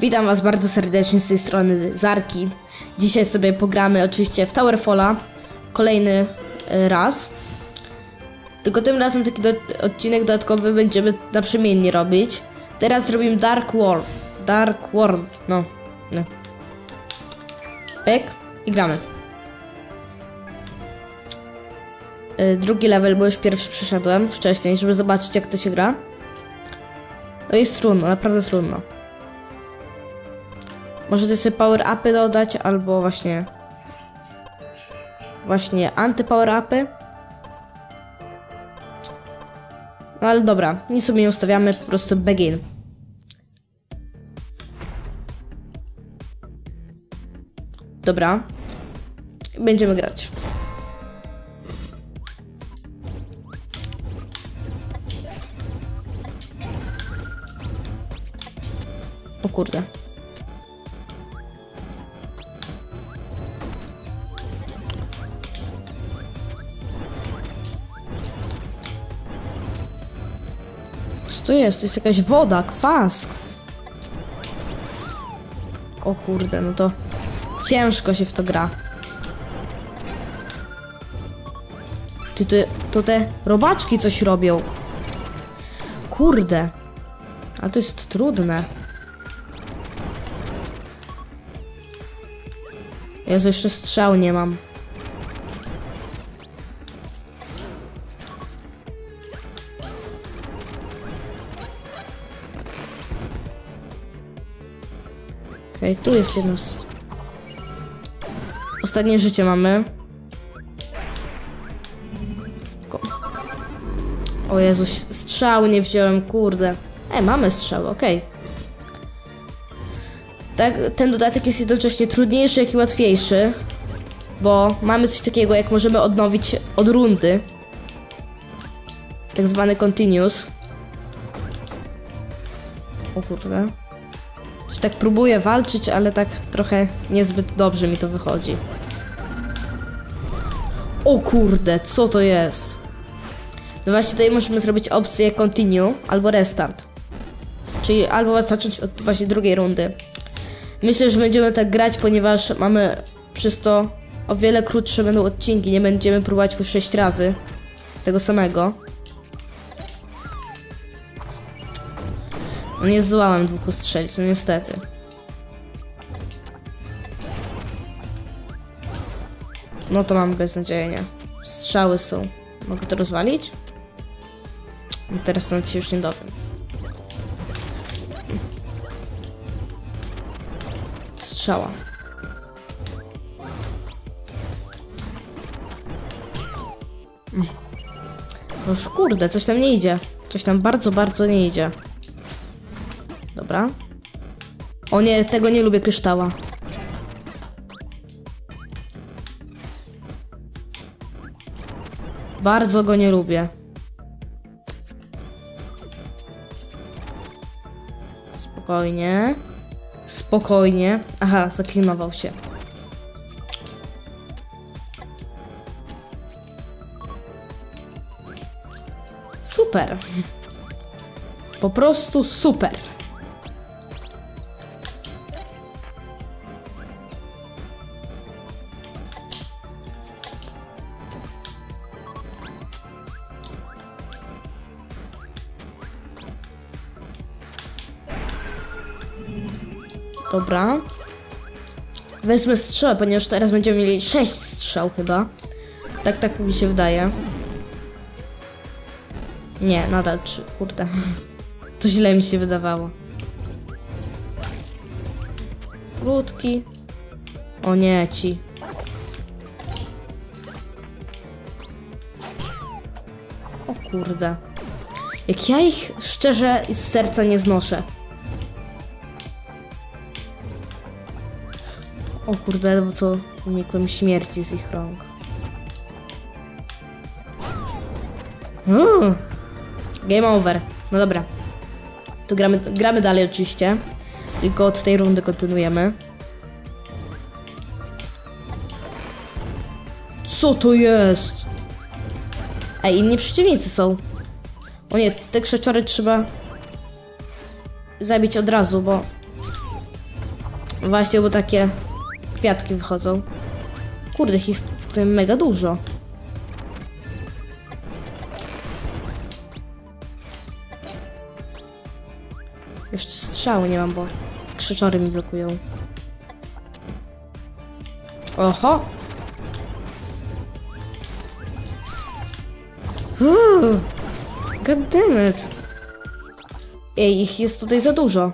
Witam Was bardzo serdecznie z tej strony Zarki. Dzisiaj sobie pogramy oczywiście w Towerfalla kolejny e, raz. Tylko tym razem taki do, odcinek dodatkowy będziemy naprzemiennie robić. Teraz zrobimy Dark World. Dark World, no. no. Pyk i gramy. E, Drugi level, bo już pierwszy przeszedłem wcześniej, żeby zobaczyć jak to się gra. No jest trudno, naprawdę trudno. Możecie sobie power upy dodać, albo właśnie. Właśnie anty-power upy. No ale dobra, nic sobie nie ustawiamy, po prostu begin. Dobra. Będziemy grać. O kurde. Co to jest? To jest jakaś woda, kwas. O kurde, no to ciężko się w to gra. Ty, ty, to te robaczki coś robią. Kurde. A to jest trudne. Jezu, jeszcze strzał nie mam. Okej, tu jest jedno z... Ostatnie życie mamy. Ko- O Jezus, strzału nie wziąłem, kurde. E, mamy strzały, okej. Tak, ten dodatek jest jednocześnie trudniejszy, jak i łatwiejszy. Bo mamy coś takiego, jak możemy odnowić od rundy. Tak zwany continuous. O kurde. Coś tak próbuję walczyć, ale tak trochę niezbyt dobrze mi to wychodzi. O kurde, co to jest? No właśnie tutaj możemy zrobić opcję continue albo restart. Czyli albo zacząć od właśnie drugiej rundy. Myślę, że będziemy tak grać, ponieważ mamy przez to o wiele krótsze będą odcinki. Nie będziemy próbować po 6 razy tego samego. Nie zdołałem dwóch ustrzelić, no niestety. No to mam beznadziejnie. Strzały są. Mogę to rozwalić? No teraz nawet się już nie dowiem. Strzała. No kurde, coś tam nie idzie. Coś tam bardzo, bardzo nie idzie. Dobra. O nie, tego nie lubię kryształa. Bardzo go nie lubię. Spokojnie. Spokojnie. Aha, zaklinował się. Super. Po prostu super. Dobra. Wezmę strzał, ponieważ teraz będziemy mieli 6 strzał chyba. Tak, tak mi się wydaje. Nie, nadal 3, kurde. To źle mi się wydawało. Krótki. O nie, ci. O kurde. Jak ja ich szczerze z serca nie znoszę. O kurde, ledwo co unikłem śmierci z ich rąk. Mm. Game over. No dobra. To gramy, gramy dalej oczywiście. Tylko od tej rundy kontynuujemy. Co to jest? Ej, inni przeciwnicy są. O nie, te krzeczory trzeba zabić od razu, bo właśnie, bo takie kwiatki wychodzą. Kurde, ich jest tutaj mega dużo. Jeszcze strzały nie mam, bo krzyczory mi blokują. Oho! God damn it. Ej, ich jest tutaj za dużo.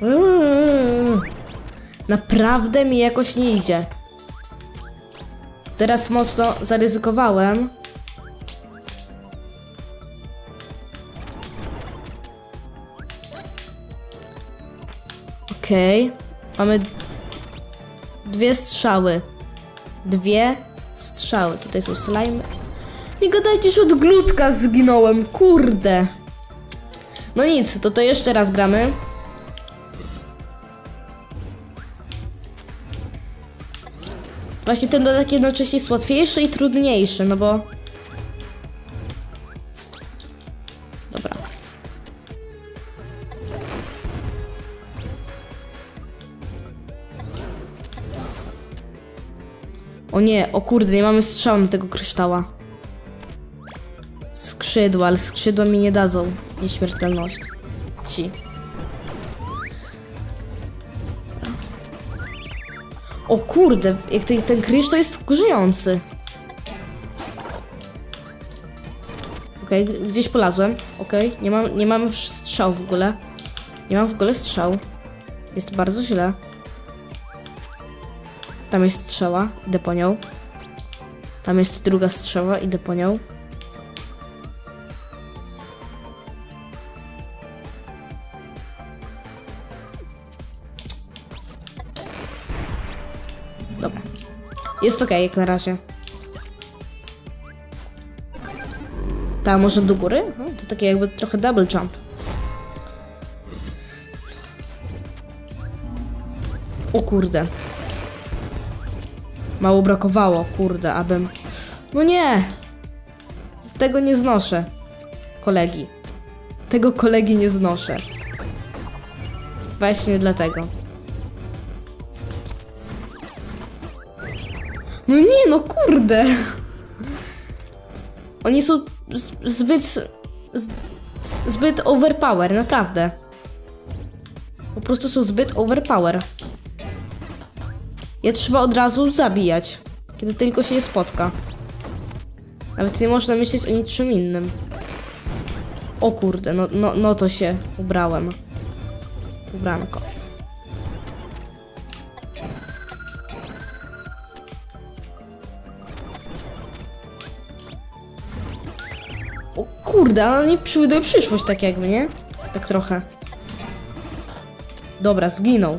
Mm. Naprawdę mi jakoś nie idzie. Teraz mocno zaryzykowałem. Okej. Mamy dwie strzały. Dwie strzały. Tutaj są slime. Nie gadajcie, że od glutka zginąłem. Kurde. No nic, to to jeszcze raz gramy. Właśnie ten dodatek jednocześnie jest łatwiejszy i trudniejszy, no bo... Dobra. O nie, o kurde, nie mamy strzału do tego kryształa. Skrzydła, ale skrzydła mi nie dadzą nieśmiertelności. Ci. O kurde, jak ten, ten krysz to jest wkurzający. Okej, g- gdzieś polazłem. Okej, nie mam, nie mam strzału w ogóle. Nie mam w ogóle strzału. Jest bardzo źle. Tam jest strzała, idę po nią. Tam jest druga strzała, idę po nią. Jest okej, jak na razie. Ta, może do góry? No, to takie jakby trochę double jump. O kurde. Mało brakowało, kurde, abym... No nie! Tego nie znoszę. Kolegi. Tego kolegi nie znoszę. Właśnie dlatego. No nie, no kurde. Oni są zbyt. zbyt overpower, naprawdę. Po prostu są zbyt overpower. Je trzeba od razu zabijać, kiedy tylko się je spotka. Nawet nie można myśleć o niczym innym. O kurde, no, no, no to się ubrałem. Ubranko. Kurde, ale oni przewiduje przyszłość tak jakby, nie? Tak trochę. Dobra, zginął.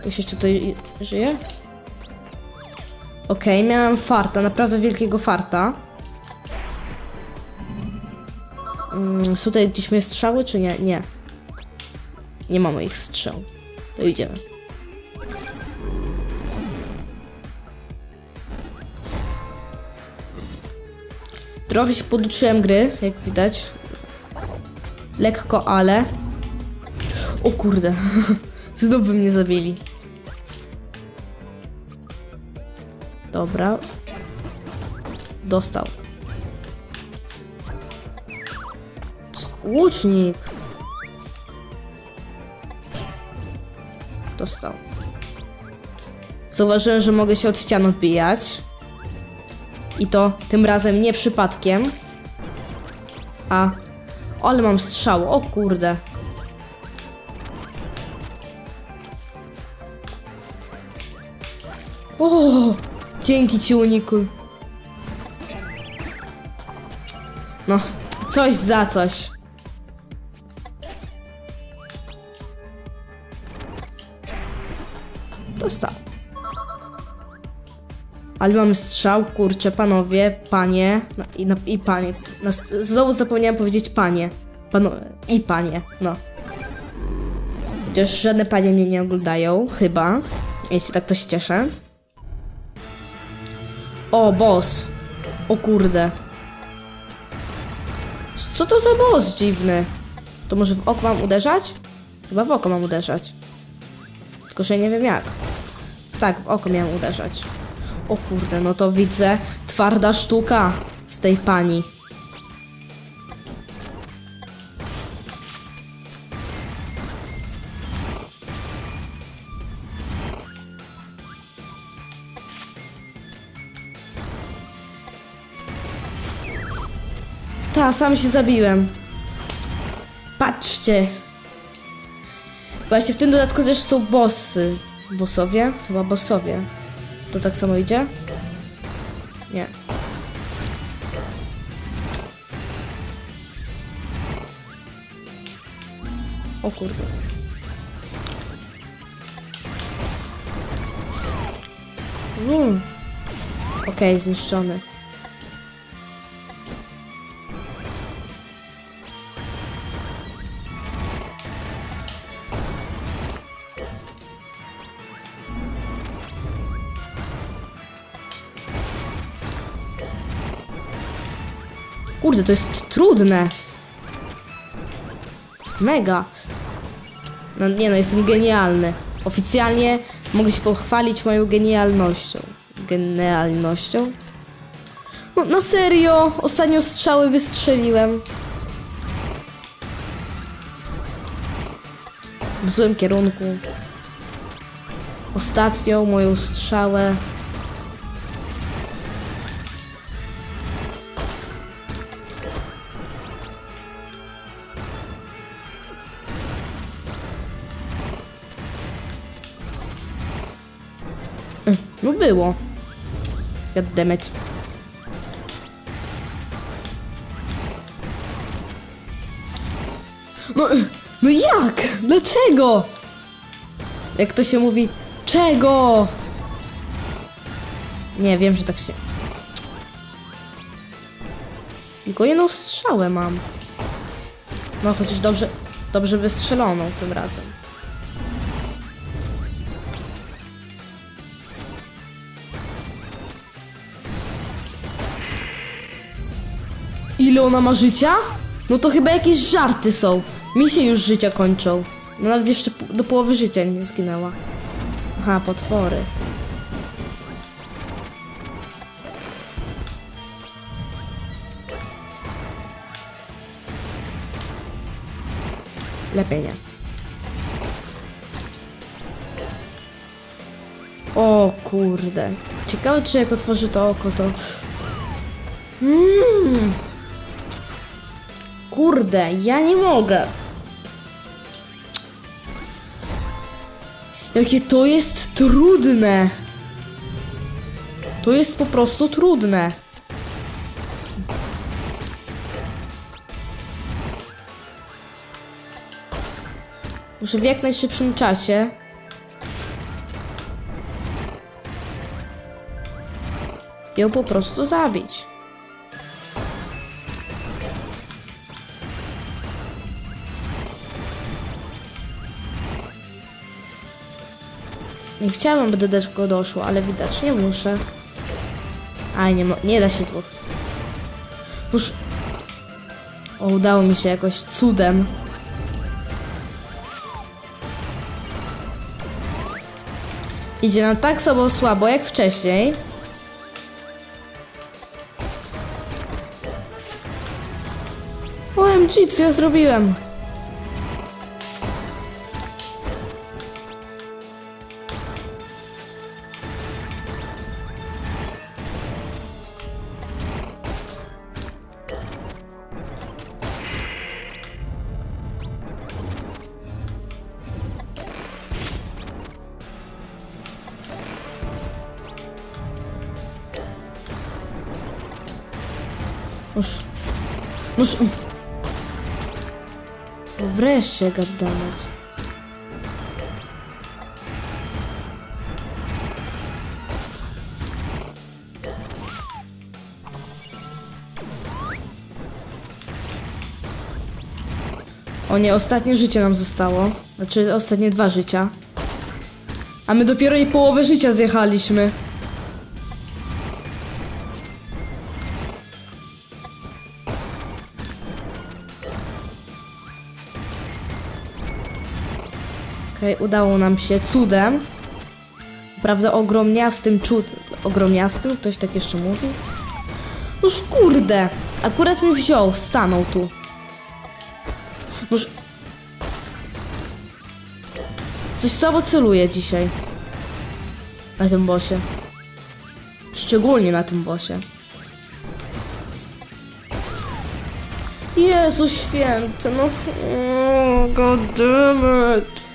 Ktoś jeszcze tutaj żyje? Okej, miałem farta, naprawdę wielkiego farta. Mm, tutaj gdzieś moje strzały, czy nie? Nie. Nie mamy ich strzał. To idziemy. Trochę się poduczyłem gry, jak widać. Lekko, ale... O kurde. Znów by mnie zabili. Dobra. Dostał. Łucznik. Dostał. Zauważyłem, że mogę się od ścian odbijać. I to tym razem nie przypadkiem. A. Ale mam strzał, o kurde. O! Dzięki ci uniku. No, coś za coś. Ale mamy strzał, kurczę, panowie, panie i, i panie. No, znowu zapomniałam powiedzieć panie. Pano I panie, no. Chociaż żadne panie mnie nie oglądają, chyba. Jeśli tak, to się cieszę. O, boss. O kurde. Co to za boss dziwny? To może w oko mam uderzać? Chyba w oko mam uderzać. Tylko, że nie wiem jak. Tak, w oko miałem uderzać. O kurde, no to widzę twarda sztuka z tej pani. Ta, sam się zabiłem. Patrzcie. Właśnie w tym dodatku też są bossy. Bossowie? Chyba bossowie. To tak samo idzie? Nie. O kurde. Mm. Okej, zniszczony. Kurde, to jest trudne. Mega. No nie no, jestem genialny. Oficjalnie mogę się pochwalić moją genialnością. Genialnością? No, no serio, ostatnio strzały wystrzeliłem. W złym kierunku. Ostatnią moją strzałę No było. Goddammit. No, no jak? Dlaczego? Jak to się mówi? Czego? Nie, wiem, że tak się... Tylko jedną strzałę mam. No, chociaż dobrze, dobrze wystrzeloną tym razem. Ile ona ma życia? No to chyba jakieś żarty są. Mi się już życia kończą. No nawet jeszcze do połowy życia nie zginęła. Aha, potwory. Lepiej nie. O kurde. Ciekawe czy jak otworzy to oko to... Mm. Kurde, ja nie mogę. Jakie to jest trudne. To jest po prostu trudne. Muszę w jak najszybszym czasie. Ją po prostu zabić. Nie chciałam, by do tego doszło, ale widocznie muszę. Aj, nie, nie da się dwóch. Już... O, udało mi się jakoś cudem. Idzie nam tak samo słabo jak wcześniej. OMG, co ja zrobiłem? Noż. Noż. Wreszcie, goddammit. O nie, ostatnie życie nam zostało. Znaczy, ostatnie dwa życia. A my dopiero jej połowę życia zjechaliśmy. Okej, udało nam się cudem. Prawda, ogromniastym cud... Ogromniastym? Ktoś tak jeszcze mówi? Noż kurde! Akurat mi wziął, stanął tu. Noż... Coś słabo celuje dzisiaj. Na tym bosie. Szczególnie na tym bosie. Jezu święty, no... Oh, God.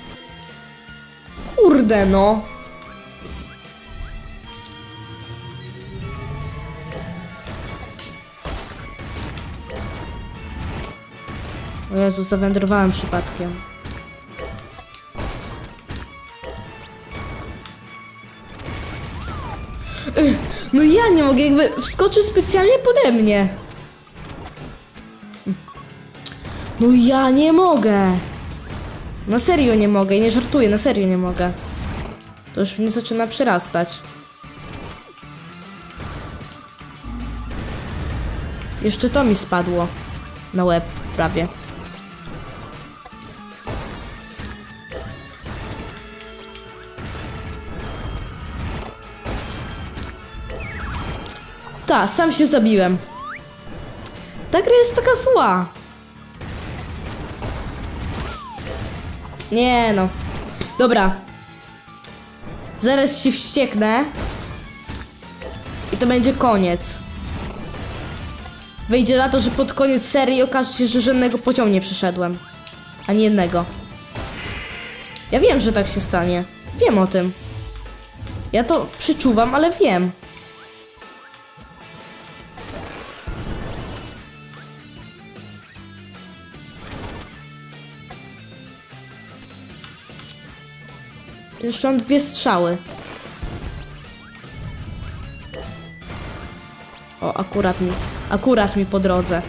Kurde no. O Jezu, zawędrowałem przypadkiem. No ja nie mogę, jakby wskoczył specjalnie pode mnie. No ja nie mogę. Na serio nie mogę, nie żartuję, na serio nie mogę. To już mnie zaczyna przyrastać. Jeszcze to mi spadło na łeb prawie. Ta, sam się zabiłem. Ta gra jest taka zła. Nie no. Dobra. Zaraz się wścieknę. I to będzie koniec. Wyjdzie na to, że pod koniec serii okaże się, że żadnego poziomu nie przeszedłem. Ani jednego. Ja wiem, że tak się stanie. Wiem o tym. Ja to przyczuwam, ale wiem. Jeszcze mam dwie strzały. O, akurat mi, akurat mi po drodze.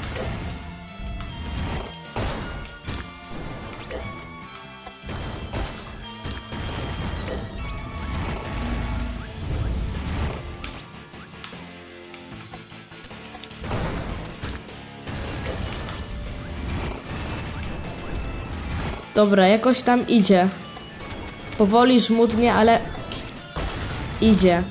Dobra, jakoś tam idzie. Powoli, żmudnie, ale idzie.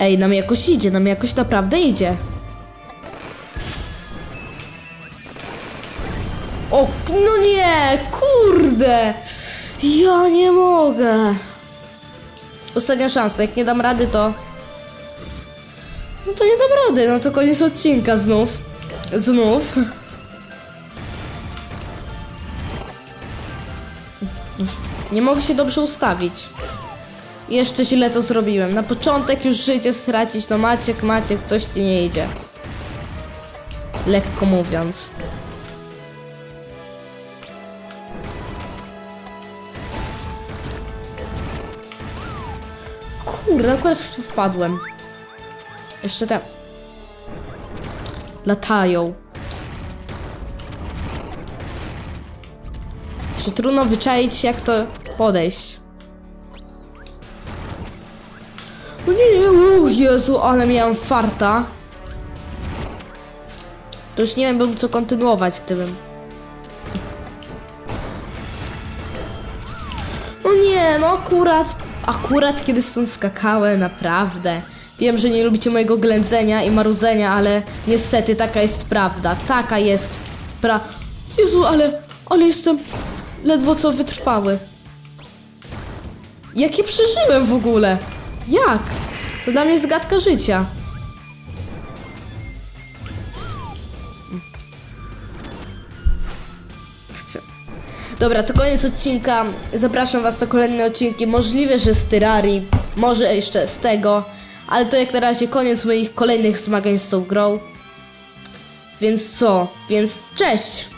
Ej, nam jakoś idzie, nam jakoś naprawdę idzie. O, no nie, kurde! Ja nie mogę. Ostatnia szansa, jak nie dam rady, to... No to nie dam rady, no to koniec odcinka znów. Znów. Nie mogę się dobrze ustawić. Jeszcze źle to zrobiłem. Na początek już życie stracić, no Maciek, Maciek, coś ci nie idzie. Lekko mówiąc. Kurde, akurat w wpadłem. Jeszcze te... Latają. Że trudno wyczaić jak to podejść. O nie, nie, o Jezu, ale miałem farta. To już nie wiem, bym co kontynuować, gdybym... No nie, no akurat, akurat kiedy stąd skakałem, naprawdę. Wiem, że nie lubicie mojego ględzenia i marudzenia, ale niestety taka jest prawda. Taka jest pra... Jezu, ale, ale jestem ledwo co wytrwały. Jakie przeżyłem w ogóle? Jak? To dla mnie jest gadka życia. Dobra, to koniec odcinka. Zapraszam Was na kolejne odcinki. Możliwe, że z Tyrarii, może jeszcze z tego, Ale to jak na razie koniec moich kolejnych zmagań z tą grą. Więc co? Więc cześć!